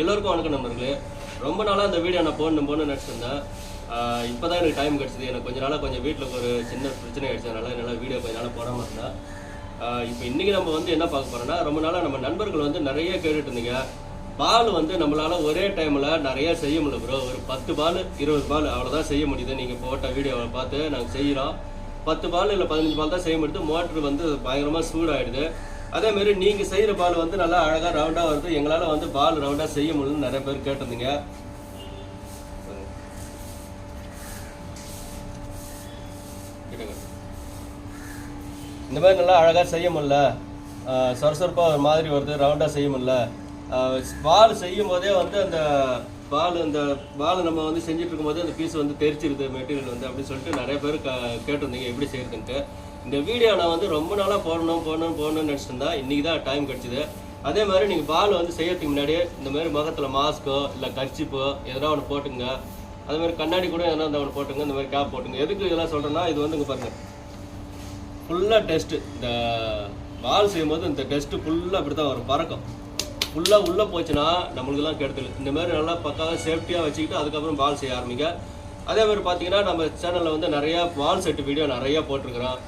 எல்லோருக்கும் வணக்கம் நம்பர்களே ரொம்ப நாளாக அந்த வீடியோ நான் போடணும் போகணும்னு நினச்சிருந்தேன் இப்போ தான் எனக்கு டைம் கிடச்சிது. எனக்கு கொஞ்ச நாளாக கொஞ்சம் வீட்டில் ஒரு சின்ன பிரச்சனை ஆகிடுச்சு அதனால் என்னால் வீடியோ கொஞ்ச நாளாக போடாமல் இருந்தேன். இப்போ இன்றைக்கி நம்ம வந்து என்ன பார்க்க போகிறோம்னா ரொம்ப நாளாக நம்ம நண்பர்கள் வந்து நிறைய கேட்டுட்டு இருந்தீங்க. பால் வந்து நம்மளால் ஒரே டைமில் நிறைய செய்ய முடியல ப்ரோ ஒரு பத்து பால் இருபது பால் அவ்வளோதான் செய்ய முடியுது. நீங்கள் போட்ட வீடியோவை பார்த்து நாங்கள் செய்கிறோம் பத்து பால் இல்லை பதினஞ்சு பால் தான் செய்ய முடியுது. மோட்ரு வந்து பயங்கரமாக சூடாகிடுது அதே மாதிரி நீங்கள் செய்கிற பால் வந்து நல்லா அழகாக ரவுண்டாக வருது எங்களால் வந்து பால் ரவுண்டாக செய்ய முடியலன்னு நிறைய பேர் கேட்டிருந்தீங்க. இந்த மாதிரி நல்லா அழகாக செய்ய முடியல. சொரசொரப்பாக ஒரு மாதிரி வருது ரவுண்டாக செய்ய முடியல. பால் செய்யும் போதே வந்து அந்த பால் அந்த பால் நம்ம வந்து செஞ்சுட்டு இருக்கும்போது அந்த பீஸ் வந்து தெரிச்சிருது மெட்டீரியல் வந்து அப்படின்னு சொல்லிட்டு நிறைய பேர் க கேட்டிருந்தீங்க எப்படி செய்யறதுன்ட்டு. இந்த வீடியோ நான் வந்து ரொம்ப நாளாக போடணும் போடணும் போடணும்னு நினச்சிருந்தா இன்றைக்கி தான் டைம் கிடச்சிது. அதே மாதிரி நீங்கள் பால் வந்து செய்யறதுக்கு முன்னாடியே இந்த மாதிரி முகத்தில் மாஸ்க்கோ இல்லை கர்ச்சிப்போ எதனா ஒன்று போட்டுங்க. அதே மாதிரி கண்ணாடி கூட எதனா ஒன்று போட்டுங்க இந்த மாதிரி கேப் போட்டுங்க. எதுக்கு இதெல்லாம் சொல்கிறேன்னா இது வந்து இங்கே பாருங்கள் ஃபுல்லாக டெஸ்ட்டு இந்த பால் செய்யும்போது இந்த டெஸ்ட்டு ஃபுல்லாக அப்படி தான் வரும் பறக்கும். ஃபுல்லாக உள்ளே போச்சுன்னா நம்மளுக்கெல்லாம் கெடுதல் இந்த மாதிரி நல்லா பக்காவாக சேஃப்டியாக வச்சுக்கிட்டு அதுக்கப்புறம் பால் செய்ய ஆரம்பிங்க. அதே மாதிரி பார்த்தீங்கன்னா நம்ம சேனலில் வந்து நிறையா பால் செட்டு வீடியோ நிறையா போட்டிருக்கிறோம்.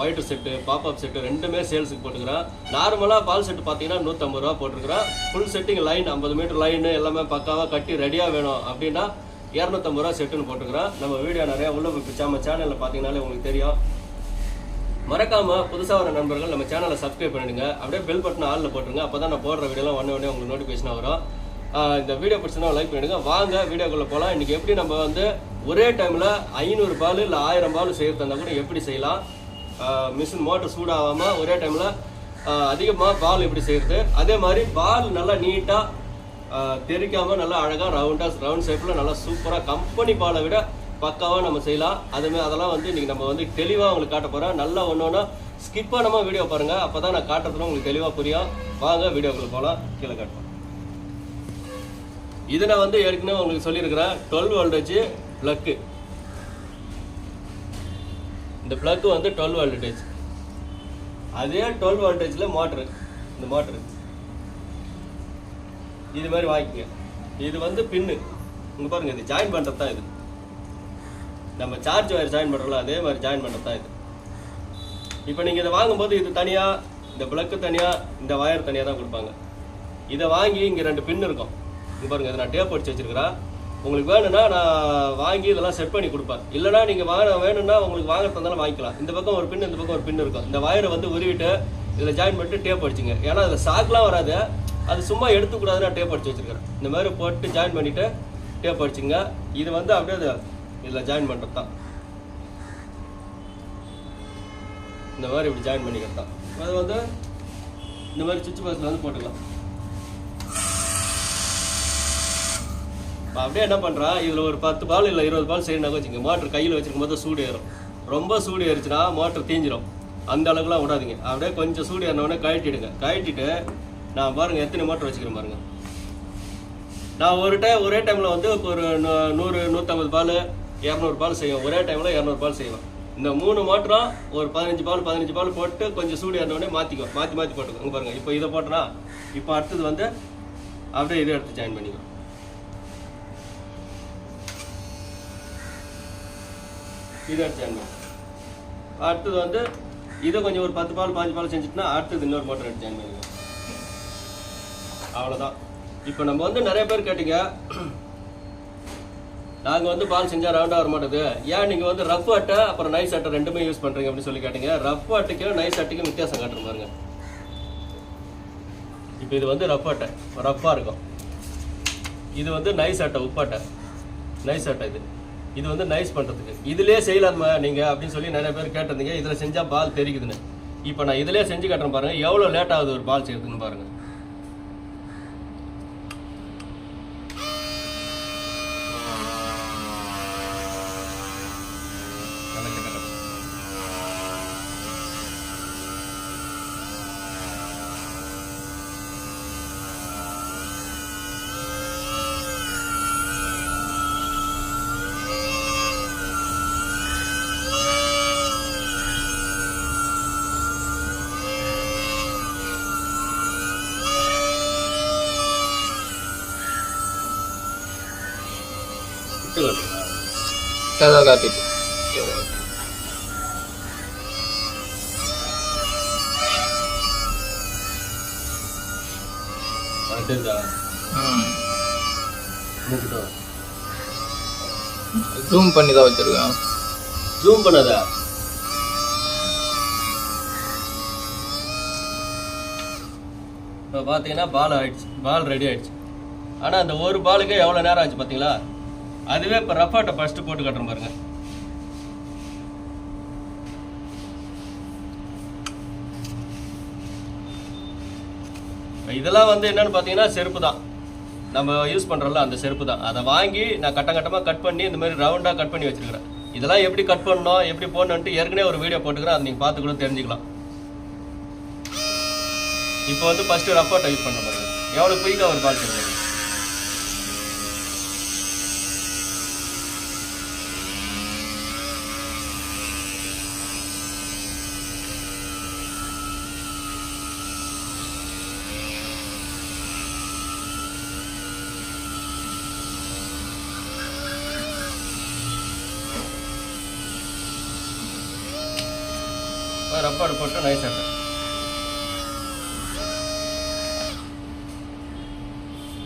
ஒயிட் செட்டு பாப்அப் செட்டு ரெண்டுமே சேல்ஸுக்கு போட்டுக்கிறோம். நார்மலாக பால் செட்டு பார்த்தீங்கன்னா நூற்றம்பது ரூபா போட்டிருக்கிறோம். ஃபுல் செட்டிங் லைன் ஐம்பது மீட்டர் லைனு எல்லாமே பக்காவாக கட்டி ரெடியாக வேணும் அப்படின்னா இரநூத்தம்பது ரூபா செட்டுன்னு போட்டுக்கிறோம். நம்ம வீடியோ நிறையா உள்ள போய் நம்ம சேனலில் பார்த்தீங்கன்னாலே உங்களுக்கு தெரியும். மறக்காமல் புதுசாக வர நண்பர்கள் நம்ம சேனலை சப்ஸ்கிரைப் பண்ணிடுங்க. அப்படியே பெல் பட்டன் ஆளில் போட்டுருங்க. அப்போ தான் நான் போடுற வீடியோலாம் உடனே உடனே உங்களுக்கு நோட்டிஃபிகேஷன் வரும். இந்த வீடியோ பிடிச்சிருந்தா லைக் பண்ணிடுங்க. வாங்க வீடியோக்குள்ள போகலாம் இன்றைக்கி எப்படி நம்ம வந்து ஒரே டைமில் ஐநூறு பால் இல்லை ஆயிரம் பால் செய்யறது கூட எப்படி செய்யலாம்? மிஷின் மோட்டர் சூடாகாமல் ஒரே டைமில் அதிகமாக பால் எப்படி செய்கிறது அதே மாதிரி பால் நல்லா நீட்டாக தெரிக்காமல் நல்லா அழகாக ரவுண்டாக ரவுண்ட் ஷேப்பில் நல்லா சூப்பராக கம்பெனி பாலை விட பக்காவாக நம்ம செய்யலாம். அதுமாதிரி அதெல்லாம் வந்து இன்றைக்கி நம்ம வந்து தெளிவாக உங்களுக்கு காட்ட போறோம் நல்லா ஒன்று ஒன்றா ஸ்கிப் பண்ணாமல் வீடியோ அப்போ தான் நான் காட்டுறதுல உங்களுக்கு தெளிவாக புரியும். வாங்க வீடியோக்குள்ள போகலாம் கீழே காட்டுவோம் இதை நான் வந்து ஏற்கனவே உங்களுக்கு சொல்லியிருக்கிறேன். டுவெல் வோல்டேஜ் ப்ளக்கு இந்த ப்ளக்கு வந்து டுவெல் வோல்டேஜ் அதே டுவெல் வோல்டேஜில் மோட்ரு இந்த மோட்ரு இது மாதிரி வாங்கிக்கங்க. இது வந்து பின்னு இங்கே பாருங்கள் இது ஜாயின் பண்ணுறது தான் இது. நம்ம சார்ஜ் ஒயர் ஜாயின் பண்ணுறோம்ல அதே மாதிரி ஜாயின் பண்ணுறது தான் இது. இப்போ நீங்கள் இதை வாங்கும்போது இது தனியாக இந்த பிளக்கு தனியாக இந்த வயர் தனியாக தான் கொடுப்பாங்க. இதை வாங்கி இங்கே ரெண்டு பின் இருக்கும். இங்கே பாருங்கள் இதை நான் டேப் அடிச்சு வச்சுருக்கிறேன். உங்களுக்கு வேணும்னா நான் வாங்கி இதெல்லாம் செட் பண்ணி கொடுப்பேன். இல்லைனா நீங்கள் வாங்க வேணும்னா உங்களுக்கு வாங்க வாங்கிக்கலாம். இந்த பக்கம் ஒரு பின் இந்த பக்கம் ஒரு பின் இருக்கும். இந்த வயரை வந்து உருவிட்டு இதில் ஜாயின் பண்ணிட்டு டேப் அடிச்சுங்க. ஏன்னா அதில் சாக்லாம் வராது. அது சும்மா எடுத்துக்கூடாது நான் டேப் அடிச்சு வச்சிருக்கிறேன் இந்த மாதிரி போட்டு ஜாயின் பண்ணிவிட்டு டேப் அடிச்சுங்க. இது வந்து அப்படியே அது இதில் ஜாயின் பண்ணுறது தான். இந்த மாதிரி இப்படி ஜாயின் பண்ணிக்கிறது தான். அது வந்து இந்த மாதிரி சுவிட்ச் பாக்ஸில் வந்து போட்டுக்கலாம். அப்படியே என்ன பண்ணுறான் இதில் ஒரு பத்து பால் இல்லை இருபது பால் சரினாக்க வச்சுங்க மோட்டர் கையில் வச்சிருக்கும் போது சூடு ஏறும். ரொம்ப சூடு ஏறிச்சுன்னா மோட்டர் தீஞ்சிரும். அந்த அளவுக்குலாம் விடாதீங்க. அப்படியே கொஞ்சம் சூடு ஏறினவுடனே கழட்டிடுங்க. கழட்டிட்டு நான் பாருங்கள் எத்தனை மோட்டர் வச்சுக்கிறேன் பாருங்கள் நான் ஒரு டைம் ஒரே டைமில் வந்து ஒரு நூ- நூறு நூற்றம்பது பால் இரநூறு பால் செய்வேன். ஒரே டைமில் இரநூறு பால் செய்வேன். இந்த மூணு மோட்டரும் ஒரு பதினஞ்சு பால் பதினஞ்சு பால் போட்டு கொஞ்சம் சூடு ஏறினோடனே மாற்றிக்கோ மாற்றி மாற்றி போட்டுக்கோ. பாருங்கள் இப்போ இதை போட்டனா இப்போ அடுத்தது வந்து அப்படியே இதை எடுத்து ஜாயின் பண்ணிக்கோ. இது எடுத்து அடுத்தது வந்து இதை கொஞ்சம் ஒரு பத்து பால் பாஞ்சு பால் செஞ்சுட்டுனா அடுத்தது இன்னொரு மோட்டர் எடுத்து ஜாயின் பண்ணிக்கோ அவ்வளோதான் இப்போ நம்ம வந்து நிறைய பேர் கேட்டீங்க நாங்கள் வந்து பால் செஞ்சால் ரவுண்டாக வர மாட்டேது ஏன் நீங்கள் வந்து ரஃப் அட்டை அப்புறம் நைஸ் அட்டை ரெண்டுமே யூஸ் பண்ணுறீங்க அப்படின்னு சொல்லி கேட்டீங்க. ரஃப் அட்டைக்கும் நைஸ் அட்டைக்கும் வித்தியாசம் காட்டுற பாருங்க. இப்போ இது வந்து ரஃப் அட்டை ரஃப்பாக இருக்கும். இது வந்து நைஸ் அட்டை உப்பாட்டை. நைஸ் அட்டை இது. இது வந்து நைஸ் பண்ணுறதுக்கு இதுலேயே செய்யலாமா நீங்கள் அப்படின்னு சொல்லி நிறைய பேர் கேட்டிருந்தீங்க. இதில் செஞ்சால் பால் தெரிக்குதுன்னு. இப்போ நான் இதிலே செஞ்சு காட்டுறேன் பாருங்கள் எவ்வளோ லேட் ஆகுது ஒரு பால் செய்யறதுன்னு பாருங்கள் கட்டு கட்டுங்களா அதை காட்டிட்டு ஜூம் பண்ணி தான் வச்சிருக்கேன். ஜூம் பண்ணாதா. இப்போ பார்த்தீங்கன்னா பால் ஆயிடுச்சு. பால் ரெடி ஆயிடுச்சு. ஆனால் அந்த ஒரு பாலுக்கே எவ்வளோ நேரம் ஆச்சு பார்த்தீங்களா அதுவே இப்போ ரஃபாட்டை ஃபஸ்ட்டு போட்டு கட்டுறோம் பாருங்க. இதெல்லாம் வந்து என்னன்னு பார்த்தீங்கன்னா செருப்பு தான். நம்ம யூஸ் பண்ணுறோம்ல அந்த செருப்பு தான். அதை வாங்கி நான் கட்டம் கட்டமாக கட் பண்ணி இந்த மாதிரி ரவுண்டாக கட் பண்ணி வச்சிருக்கிறேன். இதெல்லாம் எப்படி கட் பண்ணணும் எப்படி போடணுன்ட்டு ஏற்கனவே ஒரு வீடியோ போட்டுக்கிறேன் அதை நீங்கள் பார்த்து கூட தெரிஞ்சுக்கலாம். இப்போ வந்து ஃபஸ்ட்டு ரப்பாட்டை யூஸ் பண்ண பாருங்க. எவ்வளோ குயிக்காக ஒரு பால் தெரியும் ரப்பாடு போட்டு நைஸ் ஆட்டம்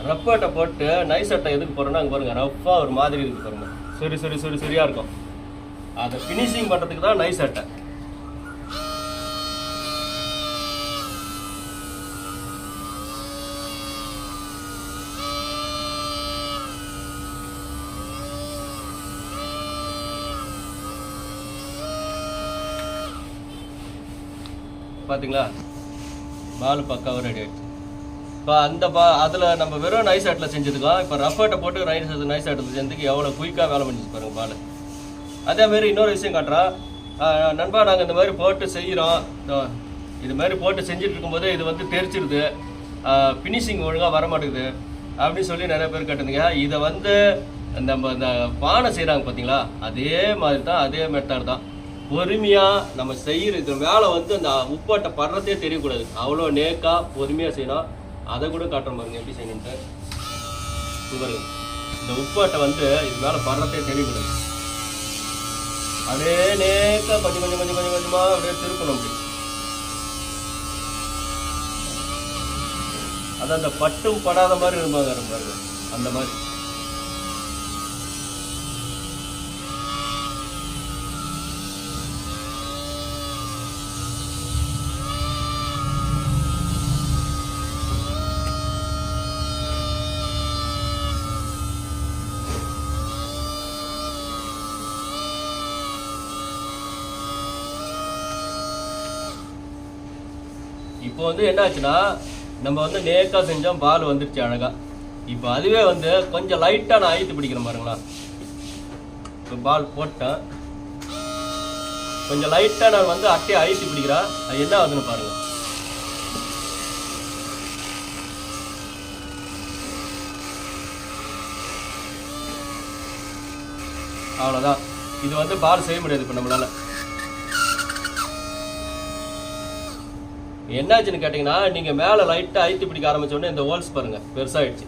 ரப்பர்ட்டை போட்டு நைஸ் அட்டை எதுக்கு போடுறோன்னா அங்கே பாருங்கள் ரஃப்பாக ஒரு மாதிரி இருக்குது பாருங்கள் சரி சரி சரி சரியாக இருக்கும். அதை ஃபினிஷிங் பண்ணுறதுக்கு தான் நைஸ் அட்டை பார்த்தீங்களா பால் பக்காவாக ரெடி ஆகிடுச்சு இப்போ அந்த பா அதில் நம்ம வெறும் நைஸ் ஆட்டில் செஞ்சதுக்கலாம் இப்போ ரஃபர்ட்டை போட்டு நைஸ் நைஸ் ஆட்டில் செஞ்சதுக்கு எவ்வளோ குயிக்காக வேலை பண்ணிச்சு பாருங்க பால். அதே மாதிரி இன்னொரு விஷயம் காட்டுறோம் நண்பா நாங்கள் இந்த மாதிரி போட்டு செய்கிறோம் இது மாதிரி போட்டு செஞ்சுட்டு இருக்கும்போது இது வந்து தெரிச்சிருது ஃபினிஷிங் ஒழுங்காக வர மாட்டேங்குது அப்படின்னு சொல்லி நிறைய பேர் கேட்டிருந்தீங்க. இதை வந்து நம்ம இந்த பானை செய்கிறாங்க பார்த்தீங்களா அதே மாதிரி தான் அதே மெத்தட் தான். பொறுமையாக நம்ம செய்கிற இது வேலை வந்து அந்த உப்பாட்டை படுறதே தெரியக்கூடாது. அவ்வளோ நேக்காக பொறுமையாக செய்யணும் அதை கூட காட்டுற பாருங்க எப்படி செய்யணுன்ட்டு பாருங்க. இந்த உப்பாட்டை வந்து இது மேலே படுறதே தெரியக்கூடாது. அதே நேக்கா கொஞ்சம் கொஞ்சம் கொஞ்சம் கொஞ்சம் கொஞ்சமா அப்படியே திருப்பணும் அப்படி. அது அந்த பட்டும் படாத மாதிரி இருப்பாங்க பாருங்க அந்த மாதிரி. இப்போ வந்து என்ன ஆச்சுன்னா நம்ம வந்து நேக்கா செஞ்சோம் பால் வந்துருச்சு அழகா. இப்போ அதுவே வந்து கொஞ்சம் லைட்டாக நான் அழுத்து பிடிக்கிறேன் பாருங்களா இப்போ பால் போட்டேன். கொஞ்சம் லைட்டாக நான் வந்து அட்டையை அழுத்தி பிடிக்கிறேன். அது என்ன ஆகுதுன்னு பாருங்க. அவ்வளோதான் இது வந்து பால் செய்ய முடியாது இப்போ நம்மளால. என்னாச்சுன்னு கேட்டிங்கன்னா நீங்கள் மேலே லைட்டாக அழுத்தி பிடிக்க ஆரம்பிச்ச இந்த ஹோல்ஸ் பாருங்க பெருசாகிடுச்சு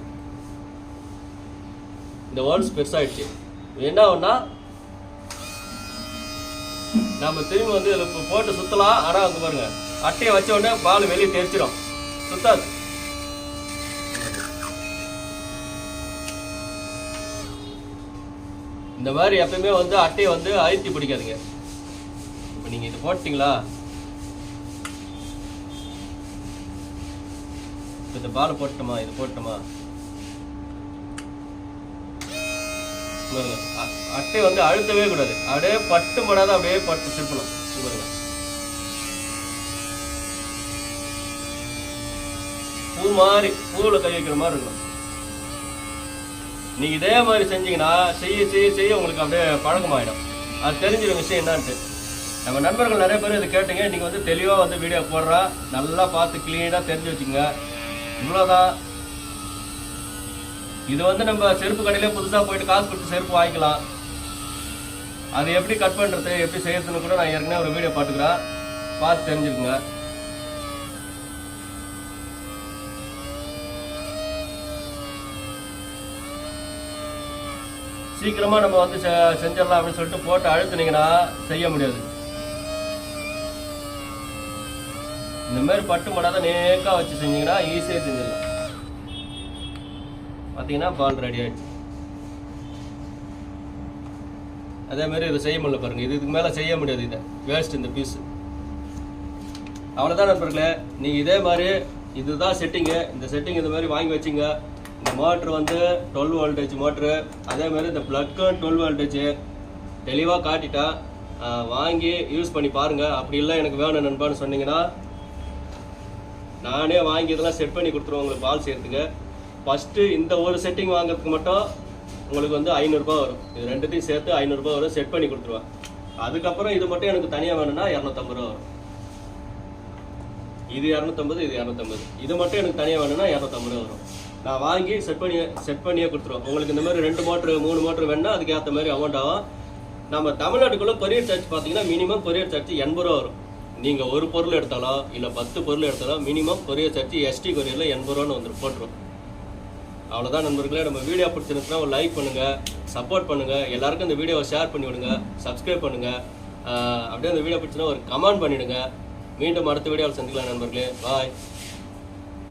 இந்த ஹோல்ஸ் பெருசாகிடுச்சு என்ன ஆகும்னா நம்ம திரும்பி வந்து இதில் இப்போ போட்டு சுற்றலாம் ஆனால் அங்கே பாருங்க அட்டையை வச்ச உடனே பால் வெளியே தெரிச்சிடும் சுத்தாது. இந்த மாதிரி எப்பயுமே வந்து அட்டையை வந்து அழுத்தி பிடிக்காதுங்க. இப்போ நீங்கள் இது போட்டிங்களா? இந்த பால் போட்டோமா இது போட்டோமா அட்டை வந்து அழுத்தவே கூடாது. அப்படியே பட்டு படாத அப்படியே பட்டு திருப்பணும். பாருங்க பூ மாதிரி பூவில் கை வைக்கிற மாதிரி இருக்கும் நீங்க இதே மாதிரி செஞ்சீங்கன்னா செய்ய செய்ய செய்ய உங்களுக்கு அப்படியே பழக்கமாயிடும். அது தெரிஞ்சிடும் விஷயம் என்னான்ட்டு. நம்ம நண்பர்கள் நிறைய பேர் இதை கேட்டீங்க. நீங்கள் வந்து தெளிவாக வந்து வீடியோ போடுறா நல்லா பார்த்து க்ளீனாக தெரிஞ்சு வச்சுங்க இவ்வளோதான் இது வந்து நம்ம செருப்பு கடையிலே புதுசாக போயிட்டு காசு கொடுத்து செருப்பு வாங்கிக்கலாம். அது எப்படி கட் பண்ணுறது எப்படி செய்யறதுன்னு கூட நான் ஏற்கனவே ஒரு வீடியோ பார்த்துக்கிறேன். பார்த்து தெரிஞ்சுக்குங்க. சீக்கிரமாக நம்ம வந்து செ- செஞ்சிடலாம் அப்படின்னு சொல்லிட்டு போட்டு அழுத்துனீங்கன்னா செய்ய முடியாது. இந்த மாதிரி பட்டு மடாத நேக்காக வச்சு செஞ்சீங்கன்னா ஈஸியாக செஞ்சிடலாம். பார்த்தீங்கன்னா பால் ரெடி ஆகிடுச்சு அதே மாதிரி இதை செய்ய முடியல பாருங்கள் இது இதுக்கு மேலே செய்ய முடியாது இதை. வேஸ்ட் இந்த பீஸு அவ்வளோதான் நண்பர்களே. நீங்கள் இதே மாதிரி இதுதான் செட்டிங்கு இந்த செட்டிங் இந்த மாதிரி வாங்கி வச்சுங்க. இந்த மோட்ரு வந்து டுவெல் வோல்டேஜ் மோட்ரு அதே மாதிரி இந்த ப்ளக்கும் டுவெல் வோல்டேஜ் தெளிவாக காட்டிட்டா வாங்கி யூஸ் பண்ணி பாருங்கள் அப்படி இல்லை எனக்கு வேணும் நண்பான்னு சொன்னீங்கன்னா நானே வாங்கி இதெல்லாம் செட் பண்ணி கொடுத்துருவோம் உங்களுக்கு பால் செய்யறதுக்கு ஃபஸ்ட்டு இந்த ஒரு செட்டிங் வாங்குறதுக்கு மட்டும் உங்களுக்கு வந்து ஐநூறுரூபா வரும். இது ரெண்டுத்தையும் சேர்த்து ஐநூறுரூபா வரும் செட் பண்ணி கொடுத்துருவேன் அதுக்கப்புறம் இது மட்டும் எனக்கு தனியாக வேணும்னா இரநூத்தம்பது ரூபா வரும். இது இரநூத்தம்பது இது இரநூத்தம்பது. இது மட்டும் எனக்கு தனியாக வேணும்னா இரநூத்தம்பது ரூபா வரும். நான் வாங்கி செட் பண்ணி செட் பண்ணியே கொடுத்துருவோம். உங்களுக்கு இந்த மாதிரி ரெண்டு மோட்ரு மூணு மோட்ரு வேணும்னா அதுக்கு ஏற்ற மாதிரி அமௌண்ட் ஆகும். நம்ம தமிழ்நாட்டுக்குள்ளே கொரியர் சார்ஜ் பார்த்தீங்கன்னா மினிமம் கொரியர் சார்ஜ் எண்பது ரூபா வரும். நீங்கள் ஒரு பொருள் எடுத்தாலும் இல்லை பத்து பொருள் எடுத்தாலும் மினிமம் கொரியர் சார்ஜ் எஸ்டி கொரியரில் எண்பது ரூபான்னு வந்துட்டு போட்டுரும். அவ்வளோதான் நண்பர்களே நம்ம வீடியோ பிடிச்சிருந்துச்சுன்னா ஒரு லைக் பண்ணுங்கள் சப்போர்ட் பண்ணுங்கள் எல்லாருக்கும் இந்த வீடியோவை ஷேர் பண்ணி விடுங்க சப்ஸ்கிரைப் பண்ணுங்கள் அப்படியே அந்த வீடியோ பிடிச்சினா ஒரு கமெண்ட் பண்ணிவிடுங்க மீண்டும் அடுத்த வீடியோவில் சந்திக்கலாம் நண்பர்களே. பாய்